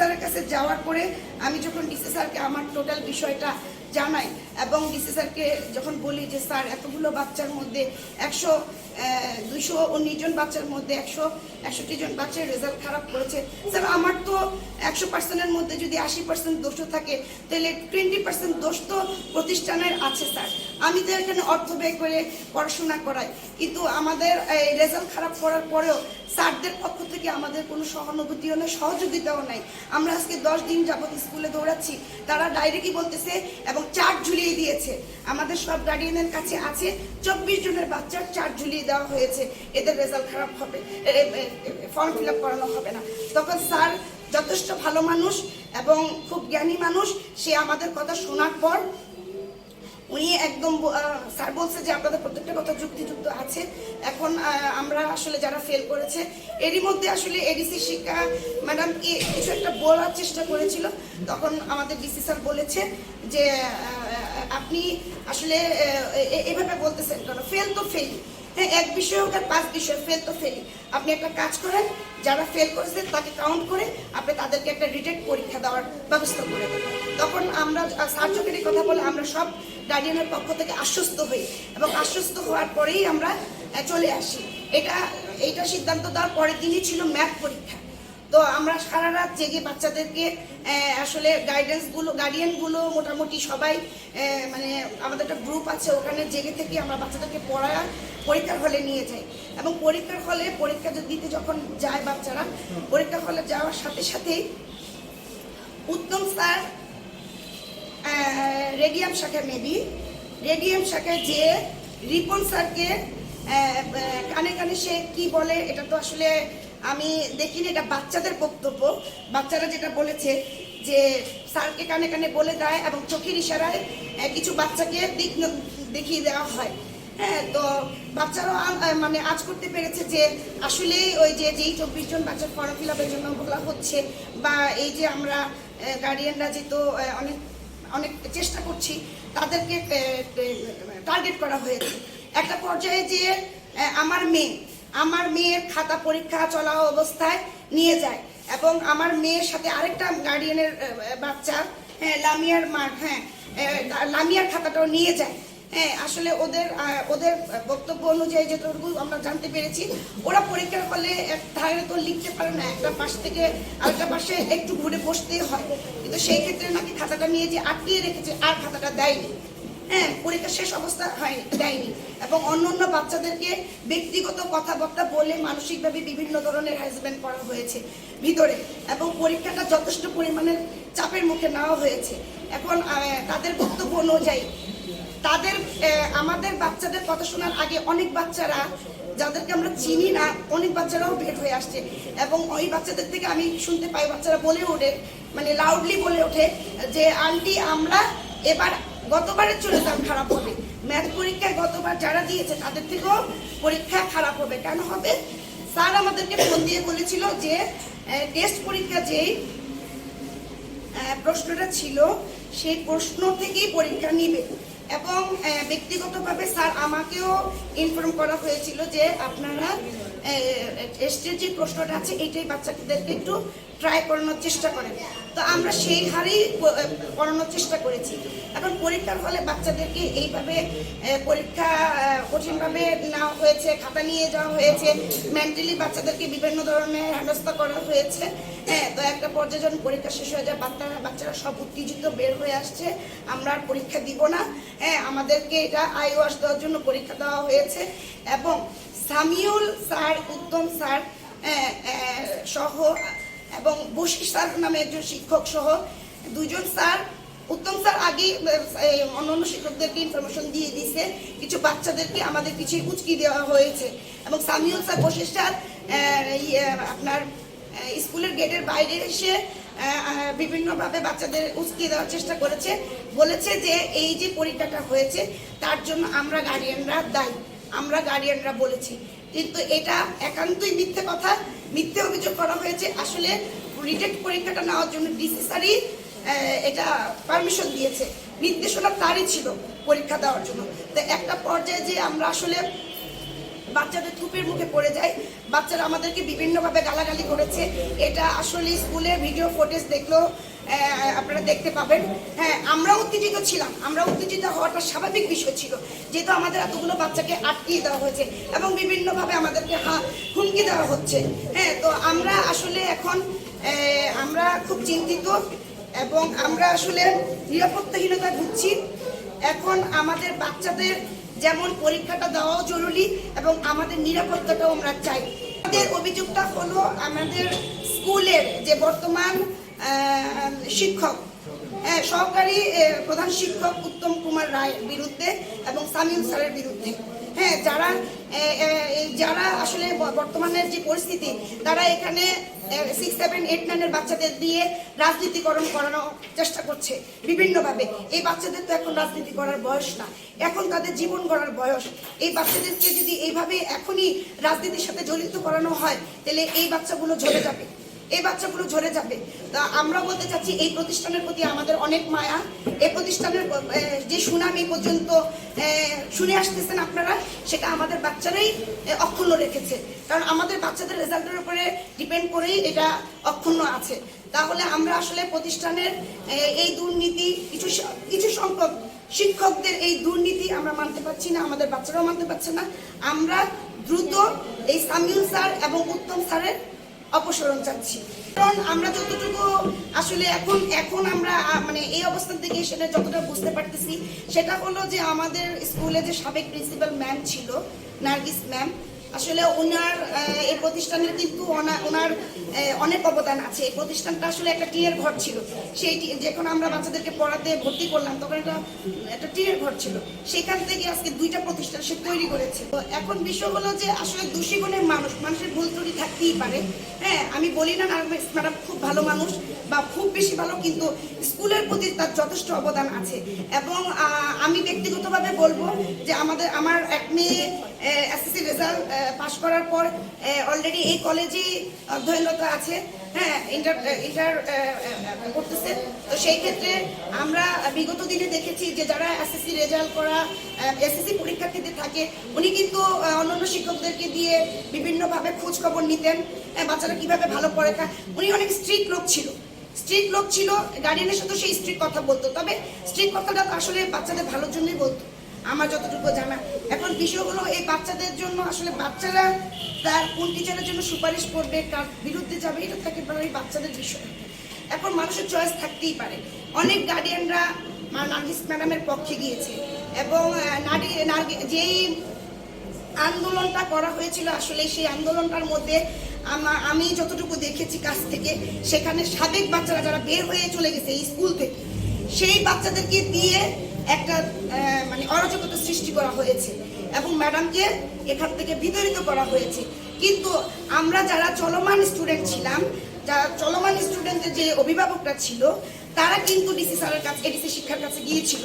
স্যারের কাছে যাওয়ার পরে আমি যখন ডিসি স্যারকে আমার টোটাল বিষয়টা জানাই এবং ডিসি স্যারকে যখন বলি যে, স্যার, এতগুলো বাচ্চার মধ্যে একশো দুইশো উনিশ জন বাচ্চার মধ্যে একশো, একষট্টি জন বাচ্চার রেজাল্ট খারাপ করেছে। স্যার, আমার তো একশো পার্সেন্টের মধ্যে যদি আশি পার্সেন্ট দোষও থাকে, তাহলে টোয়েন্টি পার্সেন্ট দোষ তো প্রতিষ্ঠানের আছে, স্যার। আমি তো এখানে অর্থ ব্যয় করে পড়াশোনা করাই। কিন্তু আমাদের রেজাল্ট খারাপ করার পরেও স্যারদের পক্ষ থেকে আমাদের কোনো সহানুভূতিও নেই, সহযোগিতাও নাই। আমরা আজকে দশ দিন যাবত স্কুলে দৌড়াচ্ছি। তারা ডাইরেক্টই বলতেছে এবং চার্ট ঝুলিয়ে দিয়েছে। আমাদের সব গার্ডিয়ানের কাছে আছে। চব্বিশ জনের বাচ্চার চার্ট ঝুলিয়ে দেওয়া হয়েছে। এদের রেজাল্ট খারাপ হবে। ফর্ম ফিল আপ করানো হবে না। তখন স্যার যথেষ্ট ভালো মানুষ এবং খুব জ্ঞানী মানুষ। সে আমাদের কথা শোনার পর উনি একদম স্যার বলছে যে আপনাদের প্রত্যেকটা কথা যুক্তিযুক্ত আছে। এখন আমরা আসলে যারা ফেল করেছে, এরই মধ্যে আসলে এডিসি শিক্ষা ম্যাডাম কিছু একটা বলার চেষ্টা করেছিল। তখন আমাদের ডিসি স্যার বলেছে যে আপনি আসলে এভাবে বলতেছেন কেন? ফেল তো ফেল হ্যাঁ এক বিষয় হোক পাঁচ বিষয় ফেল তো ফেলি আপনি একটা কাজ করেন, যারা ফেল করেছে তাকে কাউন্ট করে আপনি তাদেরকে একটা রিটেক পরীক্ষা দেওয়ার ব্যবস্থা করে দেবেন। তখন আমরা সার্জকের কথা বলে আমরা সব গার্ডিয়ানের পক্ষ থেকে আশ্বস্ত হই এবং আশ্বস্ত হওয়ার পরেই আমরা চলে আসি। এটা, এইটা সিদ্ধান্ত দেওয়ার পরের দিনই ছিল ম্যাথ পরীক্ষা। তো আমরা সারা রাত জেগে বাচ্চাদেরকে আসলে গাইডেন্সগুলো গার্ডিয়ানগুলো মোটামুটি সবাই মানে আমাদের একটা গ্রুপ আছে, ওখানে জেগে থেকে আমরা বাচ্চাদেরকে পড়া পরীক্ষার হলে নিয়ে যাই। এবং পরীক্ষার হলে পরীক্ষা দিতে যখন যায় বাচ্চারা পরীক্ষার হলে যাওয়ার সাথে সাথেই উত্তম স্যার রেডিয়াম শাখা মেবি রেডিয়াম শাখায় যে রিপন স্যারকে কানে কানে সে কি বলে, এটা তো আসলে আমি দেখিনি, এটা বাচ্চাদের বক্তব্য। বাচ্চারা যেটা বলেছে যে, স্যারকে কানে কানে বলে দেয় এবং চোখের ইশারায় কিছু বাচ্চাকে দিক দেখিয়ে দেওয়া হয়। হ্যাঁ তো বাচ্চারাও মানে আজ করতে পেরেছে যে, আসলে ওই যে, যেই চব্বিশ জন বাচ্চার ফর্ম ফিল আপের জন্য বলা হচ্ছে বা এই যে আমরা গার্ডিয়ানরা যেহেতু অনেক অনেক চেষ্টা করছি, তাদেরকে টার্গেট করা হয়েছে। একটা পর্যায়ে যে আমার মেয়ে আমার মেয়ের খাতা পরীক্ষা চলা অবস্থায় নিয়ে যায় এবং আমার মেয়ের সাথে আরেকটা গার্ডিয়ানের বাচ্চা হ্যাঁ লামিয়ার মা হ্যাঁ লামিয়ার খাতাটাও নিয়ে যায়। হ্যাঁ আসলে ওদের ওদের বক্তব্য অনুযায়ী যেটুকু আমরা জানতে পেরেছি, ওরা পরীক্ষার ফলে এক ধারে তো লিখতে পারে না, একটা পাশ থেকে আরেকটা পাশে একটু ঘুরে বসতেই হয়। কিন্তু সেই ক্ষেত্রে নাকি খাতাটা নিয়ে যে আটকিয়ে রেখেছে, আর খাতাটা দেয়নি। হ্যাঁ পরীক্ষা শেষ অবস্থা হয়নি দেয়নি। এবং অন্য অন্য বাচ্চাদেরকে ব্যক্তিগত কথাবার্তা বলে মানসিকভাবে বিভিন্ন ধরনের হ্যারাসমেন্ট করা হয়েছে ভিতরে। এবং পরীক্ষাটা যথেষ্ট পরিমাণের চাপের মুখে নেওয়া হয়েছে। এখন তাদের বক্তব্য অনুযায়ী, তাদের আমাদের বাচ্চাদের কথা শোনার আগে অনেক বাচ্চারা, যাদেরকে আমরা চিনি না, অনেক বাচ্চারাও বের হয়ে আসছে। এবং ওই বাচ্চাদের থেকে আমি শুনতে পাই, বাচ্চারা বলে ওঠে মানে লাউডলি বলে ওঠে যে, আন্টি, আমরা এবার গতবারের চলে যান খারাপ হবে। ম্যাথ পরীক্ষায় গতবার যারা দিয়েছে, তাদের থেকেও পরীক্ষা খারাপ হবে। কেন হবে? স্যার আমাদেরকে ফোন দিয়ে বলেছিল যে টেস্ট পরীক্ষা যেই প্রশ্নটা ছিল, সেই প্রশ্ন থেকেই পরীক্ষা নিবে। এবং ব্যক্তিগতভাবে স্যার আমাকেও ইনফর্ম করা হয়েছিল যে আপনারা টেস্টের যে প্রশ্নটা আছে, এটাই বাচ্চাদেরকে একটু ট্রাই করানোর চেষ্টা করেন তো আমরা সেই হারেই করানোর চেষ্টা করেছি। এখন পরীক্ষার ফলে বাচ্চাদেরকে এইভাবে পরীক্ষা কঠিনভাবে নেওয়া হয়েছে, খাতা নিয়ে যাওয়া হয়েছে। মেন্টালি বাচ্চাদেরকে বিভিন্ন ধরনের হেনস্থা করা হয়েছে। হ্যাঁ তো একটা পর্যায়ে যখন পরীক্ষা শেষ হয়ে যায় বাচ্চারা বাচ্চারা সব উত্তেজিত বের হয়ে আসছে, আমরা আর পরীক্ষা দিব না। হ্যাঁ আমাদেরকে এটা আই ওয়াশ দেওয়ার জন্য পরীক্ষা দেওয়া হয়েছে। এবং সামিউল স্যার, উত্তম স্যার সহ, এবং বশির স্যার নামে একজন শিক্ষক সহ দুজন স্যার। উত্তম স্যার আগে অন্য অন্য শিক্ষকদেরকে ইনফরমেশন দিয়ে দিয়েছে কিছু বাচ্চাদেরকে আমাদের পিছিয়ে উচকি দেওয়া হয়েছে। এবং সামিউল স্যার, বশির স্যার আপনার স্কুলের গেটের বাইরে এসে বিভিন্নভাবে বাচ্চাদের উস্কিয়ে দেওয়ার চেষ্টা করেছে। বলেছে যে, এই যে পরীক্ষাটা হয়েছে, তার জন্য আমরা গার্ডিয়ানরা দায়ী। আমরা গার্ডিয়ানরা বলেছি। কিন্তু এটা একান্তই মিথ্যে কথা, মিথ্যে অভিযোগ করা হয়েছে। আসলে রিটেক্ট পরীক্ষাটা নেওয়ার জন্য ডিসিসারি এটা পারমিশন দিয়েছে। নির্দেশনা তারই ছিল পরীক্ষা দেওয়ার জন্য। তো একটা পর্যায়ে যে আমরা আসলে বাচ্চাদের থুপের মুখে পড়ে যায়। বাচ্চারা আমাদেরকে বিভিন্নভাবে গালাগালি করেছে। এটা আসলে স্কুলের ভিডিও ফুটেজ দেখলেও আপনারা দেখতে পাবেন। হ্যাঁ আমরা উত্তেজিত ছিলাম। আমরা উত্তেজিত হওয়াটা স্বাভাবিক বিষয় ছিল। যেহেতু আমাদের এতগুলো বাচ্চাকে আটকিয়ে দেওয়া হয়েছে এবং বিভিন্নভাবে আমাদেরকে হা- হুমকি দেওয়া হচ্ছে। হ্যাঁ তো আমরা আসলে এখন আমরা খুব চিন্তিত এবং আমরা আসলে নিরাপত্তাহীনতা ভুগছি। এখন আমাদের বাচ্চাদের যেমন পরীক্ষাটা দেওয়াও জরুরি এবং আমাদের নিরাপত্তাটাও আমরা চাই। আমাদের অভিযোগটা হলো আমাদের স্কুলের যে বর্তমান শিক্ষক হ্যাঁ, সহকারী প্রধান শিক্ষক উত্তম কুমার রায় বিরুদ্ধে এবং সামিউল স্যারের বিরুদ্ধে। হ্যাঁ যারা যারা আসলে বর্তমানের যে পরিস্থিতি তারা এখানে সিক্স সেভেন এইট নাইনের বাচ্চাদের দিয়ে রাজনীতিকরণ করানো চেষ্টা করছে বিভিন্নভাবে। এই বাচ্চাদের তো এখন রাজনীতি করার বয়স না। এখন তাদের জীবন গড়ার বয়স। এই বাচ্চাদেরকে যদি এইভাবে এখনই রাজনীতির সাথে জড়িত করানো হয়, তাহলে এই বাচ্চাগুলো ঝরে যাবে। এই বাচ্চাগুলো ঝরে যাবে। তা আমরা বলতে চাচ্ছি, এই প্রতিষ্ঠানের প্রতি আমাদের অনেক মায়া। এই প্রতিষ্ঠানের যে সুনাম এই পর্যন্ত শুনে আসতেছেন আপনারা, সেটা আমাদের বাচ্চারাই অক্ষুণ্ণ রেখেছে। কারণ আমাদের বাচ্চাদের রেজাল্টের উপরে ডিপেন্ড করেই এটা অক্ষুণ্ণ আছে। তাহলে আমরা আসলে প্রতিষ্ঠানের এই দুর্নীতি, কিছু কিছু সংখ্যক শিক্ষকদের এই দুর্নীতি আমরা মানতে পারছি না, আমাদের বাচ্চারাও মানতে পারছে না। আমরা দ্রুত এই সামিউল স্যার এবং উত্তম স্যারের অপসারণ চাচ্ছি। কারণ আমরা যতটুকু আসলে এখন এখন আমরা মানে এই অবস্থান থেকে সেটা যতটা বুঝতে পারতেছি, সেটা হলো যে আমাদের স্কুলে যে সাবেক প্রিন্সিপাল ম্যাম ছিল, নার্গিস ম্যাম আসলে ওনার এই প্রতিষ্ঠানের কিন্তু ওনা- ওনার অনেক অবদান আছে। এই প্রতিষ্ঠানটা আসলে একটা টিনের ঘর ছিল। সেই যখন আমরা বাচ্চাদেরকে পড়াতে ভর্তি করলাম, তখন এটা একটা টিনের ঘর ছিল। সেখান থেকে আজকে দুইটা প্রতিষ্ঠান সে তৈরি করেছে। তো এখন বিষয় হলো যে আসলে দোষী গুণের মানুষ, মানুষের ভুল ত্রুটি থাকতেই পারে। হ্যাঁ আমি বলি না, ম্যাডাম, খুব ভালো মানুষ। বা খুব বেশি ভালো, কিন্তু স্কুলের প্রতি তার যথেষ্ট অবদান আছে। এবং আমি ব্যক্তিগতভাবে বলব যে আমাদের, আমার এক মেয়ে এসএসসি রেজাল্ট পাশ করার পর অলরেডি এই কলেজেই অধ্যয়নরত আছে। হ্যাঁ ইন্টার ইন্টার করতেছে। তো সেই ক্ষেত্রে আমরা বিগত দিনে দেখেছি যে যারা এসএসসি রেজাল্ট করা এসএসসি পরীক্ষার্থীদের থাকে, উনি কিন্তু অন্যান্য শিক্ষকদেরকে দিয়ে বিভিন্নভাবে খোঁজ খবর নিতেন বাচ্চারা কীভাবে ভালো পড়ালেখা উনি অনেক স্ট্রিক্ট লোক ছিল। স্ট্রিক্ট লোক ছিল গার্ডিয়ানের সাথে সেই স্ট্রিট কথা বলতো। তবে স্ট্রিট কথাটা আসলে বাচ্চাদের ভালোর জন্যই বলতো। আমার যতটুকু জানা। এখন বিষয় হলো, এই বাচ্চাদের জন্য আসলে বাচ্চারা তার কোন টিচারের জন্য সুপারিশ করবে, কার বিরুদ্ধে যাবে, এটা থাকে এই বাচ্চাদের বিষয়। এখন মানুষের চয়েস থাকতেই পারে। অনেক গার্ডিয়ানরা নার্গিস ম্যাডামের পক্ষে গিয়েছে। এবং যেই আন্দোলনটা করা হয়েছিল, আসলে সেই আন্দোলনটার মধ্যে আমা- যতটুকু দেখেছি কাছ থেকে, সেখানে সাবেক বাচ্চারা যারা বের হয়ে চলে গেছে এই স্কুল থেকে, সেই বাচ্চাদেরকে দিয়ে একটা মানে অরাজকতা সৃষ্টি করা হয়েছে এবং ম্যাডামকে এখান থেকে বিতাড়িত করা হয়েছে। কিন্তু আমরা যারা চলমান স্টুডেন্ট ছিলাম, যারা চলমান স্টুডেন্টের যে অভিভাবকরা ছিল, তারা কিন্তু ডিসি স্যারের কাছে এডিসি শিক্ষার কাছে গিয়েছিল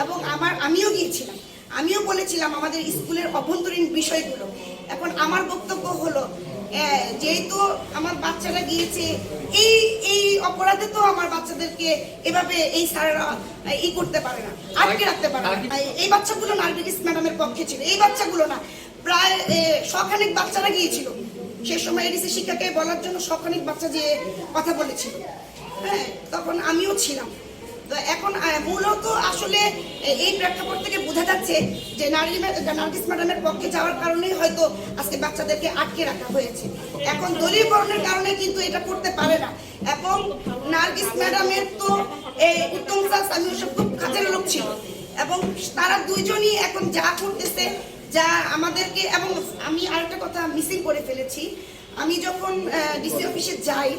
এবং আমার, আমিও গিয়েছিলাম। আমিও বলেছিলাম আমাদের স্কুলের অভ্যন্তরীণ বিষয়গুলো। এখন আমার বক্তব্য হলো যেহেতু আমার বাচ্চারা গিয়েছে এই এই অপরাধে তো আমার বাচ্চাদেরকে এভাবে এই স্যারেরা ই করতে পারে না আটকে রাখতে পারে না। এই বাচ্চাগুলো নার্গিস ম্যাডামের পক্ষে ছিল। এই বাচ্চাগুলো না প্রায় শখানেক বাচ্চারা গিয়েছিল। সে সময় এডিসি শিক্ষাকে বলার জন্য শখানেক বাচ্চা যে কথা বলেছিল। হ্যাঁ তখন আমিও ছিলাম। এখন মূলত আসলে এই প্রেক্ষাপট থেকে বোঝা যাচ্ছে যে নারী নার্গিস ম্যাডামের পক্ষে যাওয়ার কারণেই হয়তো আজকে বাচ্চাদেরকে আটকে রাখা হয়েছে। এখন দলীয়করণের কারণে কিন্তু এটা করতে পারে না। এবং নার্গিস ম্যাডামের তো এই উত্তম দাস আমি ওসব খুব কাজের লোক ছিল। এবং তারা দুইজনই এখন যা করতেছে, যা আমাদেরকে, এবং আমি আরেকটা কথা মিসিং করে ফেলেছি। আমি যখন ডিসি অফিসে যাই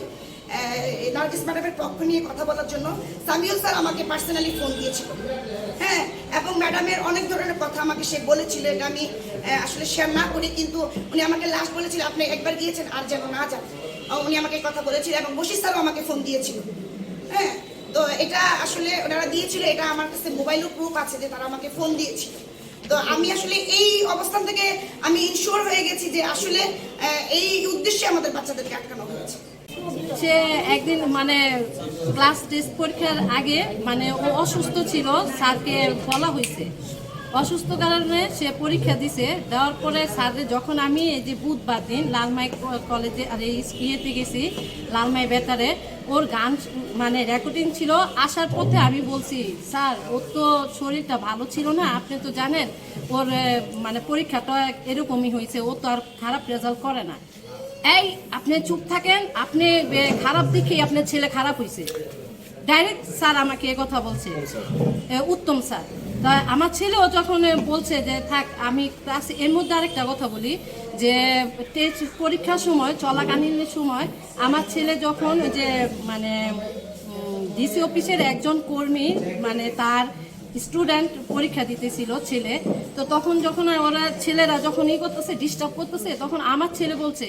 নার্গিস ম্যাডামের পক্ষ নিয়ে কথা বলার জন্য সামিউল স্যার আমাকে পার্সোনালি ফোন দিয়েছিল। হ্যাঁ এবং ম্যাডামের অনেক ধরনের কথা আমাকে সে বলেছিল, এটা আমি আসলে শেয়ার না করি কিন্তু উনি আমাকে লাস্ট বলেছিল, আপনি একবার গিয়েছেন আর যেন না যান। উনি আমাকে কথা বলেছিল এবং বশির স্যারও আমাকে ফোন দিয়েছিল। হ্যাঁ তো এটা আসলে ওনারা দিয়েছিল, এটা আমার কাছে মোবাইলও প্রুফ আছে যে তারা আমাকে ফোন দিয়েছিল। তো আমি আসলে এই অবস্থান থেকে আমি ইনশিওর হয়ে গেছি যে আসলে এই উদ্দেশ্যে আমাদের বাচ্চাদেরকে আটকানো হয়েছে। সে একদিন মানে ক্লাস টেস্ট পরীক্ষার আগে মানে ও অসুস্থ ছিল, স্যারকে বলা হয়েছে। অসুস্থ কারণে সে পরীক্ষা দিছে। দেওয়ার পরে স্যার যখন আমি এই যে বুধবার দিন লালমাই কলেজে, আর এই ইয়েতে গেছি, লালমাই বেতারে, ওর গান মানে রেকর্ডিং ছিল। আসার পথে আমি বলছি, স্যার, ওর তো শরীরটা ভালো ছিল না, আপনি তো জানেন, ওর মানে পরীক্ষাটা এরকমই হয়েছে, ও তো আর খারাপ রেজাল্ট করে না। এই, আপনি চুপ থাকেন, আপনি খারাপ দেখেই আপনার ছেলে খারাপ হয়েছে ডাইরেক্ট স্যার আমাকে কথা বলছে। উত্তম স্যার। তা আমার ছেলেও যখন বলছে যে, থাক, আমি ক্লাসে এর মধ্যে আরেকটা কথা বলি, যে টেস্ট পরীক্ষার সময়, চলাকালীন সময়, আমার ছেলে যখন যে মানে ডিসি অফিসের একজন কর্মী মানে তার স্টুডেন্ট পরীক্ষা দিতেছিল ছেলে, তো তখন যখন ওরা ছেলেরা যখন ই করতেছে ডিস্টার্ব করতেছে, তখন আমার ছেলে বলছে,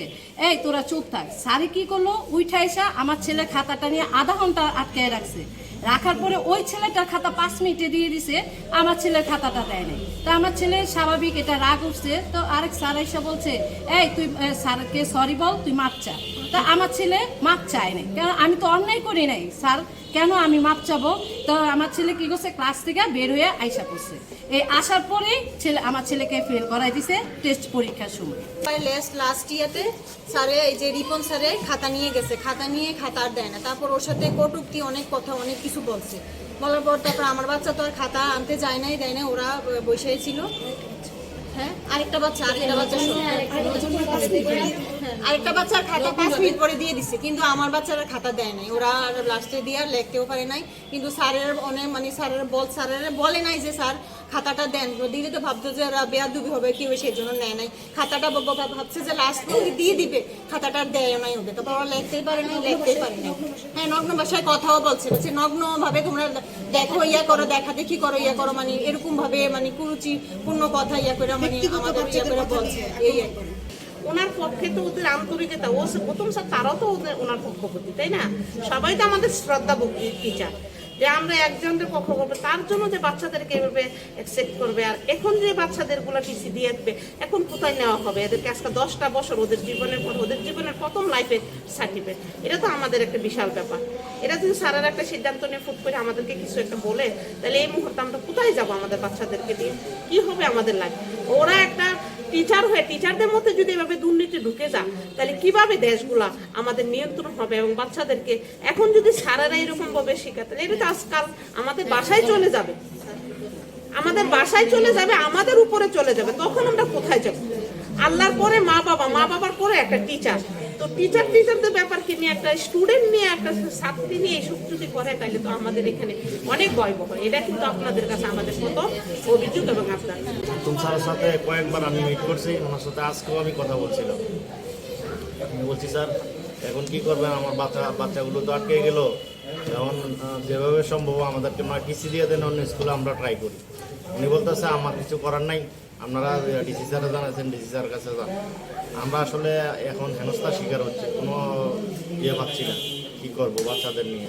এই তোরা চুপ থাক। স্যারে কি করল? উঠা এসা আমার ছেলে খাতাটা নিয়ে আধা ঘণ্টা আটকায় রাখছে। রাখার পরে ওই ছেলেটার খাতা পাঁচ মিনিটে দিয়ে দিছে, আমার ছেলের খাতাটা দেয় নাই। তা আমার ছেলে স্বাভাবিক এটা রাগ উঠছে। তো আরেক স্যার এসে বলছে, এই তুই স্যারকে সরি বল, তুই মাপ চা। তা আমার ছেলে মাপ চায় নাই। কারণ আমি তো অন্যায় করি নাই, স্যার। কেন আমি মাপ চাবো? তো আমার ছেলে কি করছে? ক্লাস থেকে বের হয়ে আইসা করছে এই আসার পরেই ছেলে আমার ছেলেকে ফেল করাই দিছে টেস্ট পরীক্ষার সময়। লাস্ট লাস্ট ইয়াতে স্যারে এই যে রিপন স্যারে খাতা নিয়ে গেছে। খাতা নিয়ে খাতা আর দেয় না। তারপর ওর সাথে কটুক্তি, অনেক কথা, অনেক কিছু বলছে। বলার পর তারপর আমার বাচ্চা তো আর খাতা আনতে যায় নাই, দেয় না ওরা বসে ছিল। হ্যাঁ আরেকটা বাচ্চা আরেকটা বাচ্চা আরেকটা বাচ্চার খাতা পাঁচ মিনিট পরে দিয়ে দিচ্ছে কিন্তু আমার বাচ্চারা খাতা দেয় নাই। ওরা আর লাস্টে দিয়ে আর লিখতেও পারে নাই। কিন্তু স্যারের অনেক মানে স্যারের বল স্যারের বলে নাই যে স্যার খাতাটা দেন। দিলে তো ভাবতো যে ওরা বেয়াদুবি হবে সেই জন্য নেয় নাই। খাতাটা বাবা ভাবছে যে লাস্ট দিয়ে দিবে। খাতাটা দেয় নাই ওদের। তারপর ওরা লিখতেই পারে নাই লিখতেই পারে নাই। হ্যাঁ নগ্ন ভাষায় কথাও বলছে। বলছে নগ্ন ভাবে তোমরা দেখো ইয়া করো দেখা দেখি করো ইয়া করো। মানে এরকম ভাবে মানে কুরুচিপূর্ণ কথা ইয়া করে মানে আমাদের ইয়া করে বলছে। এই। ওনার পক্ষে তো ওদের আন্তরিকতা, ও প্রথম স্যার তারাও তো ওদের ওনার পক্ষপতি, তাই না? সবাই তো আমাদের শ্রদ্ধা টিচার যে আমরা একজনের পক্ষ করব, তার জন্য যে বাচ্চাদেরকে এভাবে অ্যাকসেপ্ট করবে আর এখন যে বাচ্চাদেরগুলা টিসি দিয়ে আসবে, এখন কোথায় নেওয়া হবে? এদেরকে আজকে দশটা বছর ওদের জীবনের পর, ওদের জীবনের প্রথম লাইফে সার্টিফিকেট এটা তো আমাদের একটা বিশাল ব্যাপার। এটা যদি স্যারের একটা সিদ্ধান্ত নিয়ে ফুট করে আমাদেরকে কিছু একটা বলে, তাহলে এই মুহূর্তে আমরা কোথায় যাব আমাদের বাচ্চাদেরকে দিয়ে কি হবে আমাদের লাইফ ওরা একটা টিচার হয়ে টিচারদের মধ্যে যদি এভাবে দুর্নীতি ঢুকে যা তাহলে কীভাবে দেশগুলা আমাদের নিয়ন্ত্রণ হবে এবং বাচ্চাদেরকে এখন যদি সারারা এরকম ভাবে শেখায় তাহলে এটা তো আজকাল আমাদের বাসায় চলে যাবে। আমাদের বাসায় চলে যাবে, আমাদের উপরে চলে যাবে, তখন আমরা কোথায় যাব? আল্লাহর পরে মা বাবা মা বাবার পরে একটা টিচার। তো টিচার টিচারদের ব্যাপারকে নিয়ে একটা স্টুডেন্ট নিয়ে একটা ছাত্রী নিয়ে এইসব যদি করে, তাহলে তো আমাদের এখানে অনেক হয়। এটা কিন্তু আপনাদের কাছে আমাদের মতো অভিযোগ এবং আপনার স্যারের সাথে কয়েকবার আমি মিট করছি, ওনার সাথে আজকেও আমি কথা বলছিলাম। আমি বলছি, স্যার, এখন কি করবেন? আমার বাচ্চা, বাচ্চাগুলো তো আটকে গেল। এখন যেভাবে সম্ভব আমাদেরকে নয় টিসি দিয়ে দেন, অন্য স্কুলে আমরা ট্রাই করি। উনি বলতেছে, আমার কিছু করার নাই। আপনারা ডিসি স্যারে জানাচ্ছেন ডিসি স্যার কাছে যান। আমরা আসলে এখন হেনস্থার শিকার হচ্ছে, কোনো ইয়ে পাচ্ছি না। কী করব বাচ্চাদের নিয়ে?